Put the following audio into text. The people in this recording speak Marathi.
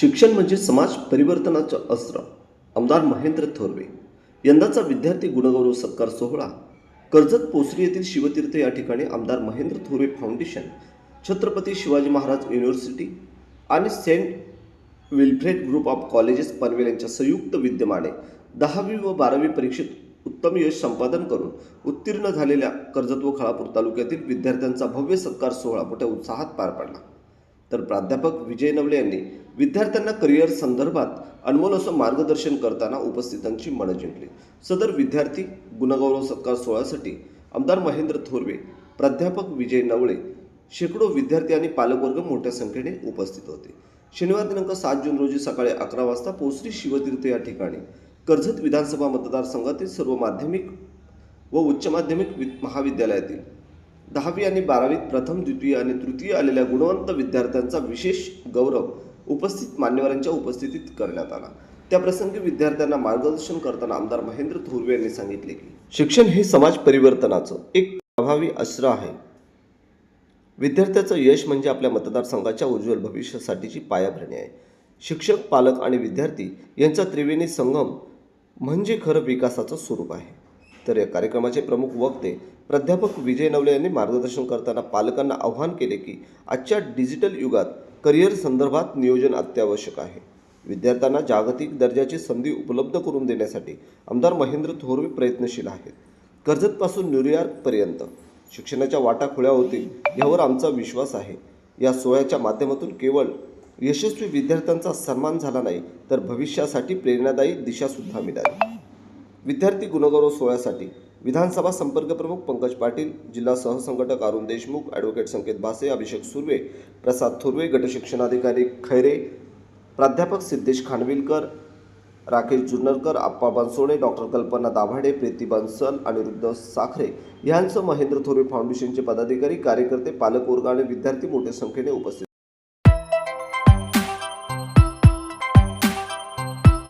शिक्षण म्हणजे समाज परिवर्तनाचं अस्त्र. आमदार महेंद्र थोरवे यंदाचा विद्यार्थी गुणगौरव सत्कार सोहळा. कर्जत पोसरी येथील शिवतीर्थ या ठिकाणी आमदार महेंद्र थोरवे फाउंडेशन छत्रपती शिवाजी महाराज युनिव्हर्सिटी आणि Saint Wilfred group of colleges Panvel यांच्या संयुक्त विद्यमाने दहावी व बारावी परीक्षेत उत्तम यश संपादन करून उत्तीर्ण झालेल्या कर्जत व खळापूर तालुक्यातील विद्यार्थ्यांचा भव्य सत्कार सोहळा मोठ्या उत्साहात पार पडला. तर प्राध्यापक विजय नवले यांनी विद्यार्थ्यांना करिअर संदर्भात अनमोल असं मार्गदर्शन करताना उपस्थितांची मनं जिंकली. सदर विद्यार्थी गुणगौरव सत्कार सोहळ्यासाठी आमदार महेंद्र थोरवे प्राध्यापक विजय नवळे शेकडो विद्यार्थी आणि पालकवर्ग मोठ्या संख्येने उपस्थित होते. शनिवार दिनांक सात जून रोजी सकाळी अकरा वाजता पोसरी शिवतीर्थ या ठिकाणी कर्जत विधानसभा मतदारसंघातील सर्व माध्यमिक व उच्च माध्यमिक वि- महाविद्यालयातील दहावी आणि बारावीत प्रथम द्वितीय आणि तृतीय आलेल्या गुणवंत विद्यार्थ्यांचा विशेष गौरव उपस्थित मान्यवरांच्या उपस्थितीत करण्यात आला. त्याप्रसंगी विद्यार्थ्यांना मार्गदर्शन करताना आमदार महेंद्र थोरवे यांनी सांगितले की शिक्षण हे समाज परिवर्तनाचं एक प्रभावी अस्त्र आहे. विद्यार्थ्याचं यश म्हणजे आपल्या मतदारसंघाच्या उज्ज्वल भविष्यासाठीची पायाभरणी आहे. शिक्षक पालक आणि विद्यार्थी यांचा त्रिवेणी संगम म्हणजे खरं विकासाचं स्वरूप आहे. तर या कार्यक्रमाचे प्रमुख वक्ते प्राध्यापक विजय नवले यांनी मार्गदर्शन करताना पालकांना आव्हान केले की आजच्या डिजिटल युगात करिअर संदर्भात नियोजन अत्यावश्यक आहे. विद्यार्थ्यांना जागतिक दर्जाची संधी उपलब्ध करून देण्यासाठी आमदार महेंद्र थोरवे प्रयत्नशील आहेत. कर्जतपासून न्यूयॉर्कपर्यंत शिक्षणाच्या वाटा खुल्या होतील यावर आमचा विश्वास आहे. या सोहळ्याच्या माध्यमातून केवळ यशस्वी विद्यार्थ्यांचा सन्मान झाला नाही तर भविष्यासाठी प्रेरणादायी दिशासुद्धा मिळाली. विद्यार्थी गुणगौरव सोहळ्यासाठी विधानसभा संपर्क प्रमुख पंकज पाटील जिल्हा सहसंघटक अरुण देशमुख ॲडव्होकेट संकेत भासे अभिषेक सुर्वे प्रसाद थोरवे गटशिक्षणाधिकारी खैरे प्राध्यापक सिद्धेश खानविलकर राकेश जुन्नरकर आप्पा बनसोडे डॉक्टर कल्पना दाभाडे प्रीती बन्सल अनिरुद्ध साखरे यांचं महेंद्र थोरवे फाउंडेशनचे पदाधिकारी कार्यकर्ते पालकवर्ग आणि विद्यार्थी मोठ्या संख्येने उपस्थित